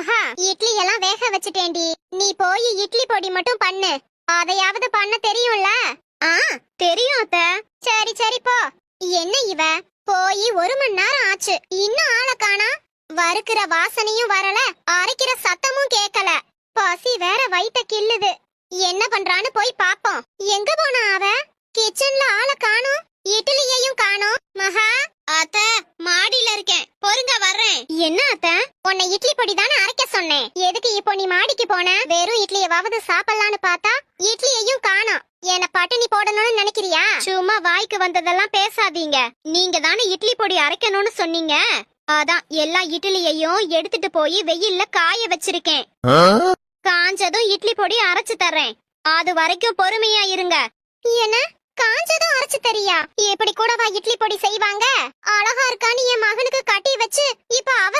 மகா இட்லி எல்லாம் வேக வச்சுட்டேன்டி. நீ போய் இட்லி பொடி மட்டும் பண்ணு. அதையாவது பண்ண தெரியும்ல? ஆ தெரியும் அத்த. சரி சரி போ. என்ன இவ? போய் ஒரு மணி நேரம் ஆச்சு. இன்னும் ஆளை காணா? வறுக்கிற வாசனையும் வரல. அரைக்கிற சத்தமும் கேட்கல. பசி வேற வயித்த கிள்ளுது. என்ன பண்றான்னு போய் பாப்போம். எங்க போனா அவ? கிச்சன்ல ஆளை காணோம். இட்லியையும் காணோம். மகா அத்த பொறுங்க வர்றேன். என்ன அத்த? உன்னை இட்லி பொடி தானே அரைக்க சொன்னேன். எதுக்கு இப்போ நீ மாடிக்கு போன? வெறும் இட்லியவாவது சாப்பிடலான்னு பார்த்தா இட்லியையும் காணோம். என்ன பட்டினி போடணும்னு நினைக்கிறியா? சும்மா வாய்க்கு வந்ததெல்லாம் பேசாதீங்க. நீங்க தானே இட்லி பொடி அரைக்கணும்னு சொன்னீங்க. அதான் எல்லா இட்லியையும் எடுத்துட்டு போய் வெயில்ல காய வச்சிருக்கேன். காஞ்சதும் இட்லி பொடி அரைச்சு தர்றேன். அது வரைக்கும் பொறுமையா இருங்க. என்ன? தெரியா? எப்படி கூடவா இட்லி பொடி செய்வாங்க? அழகா இருக்கான்னு என் மகனுக்கு கட்டி வச்சு இப்ப அவ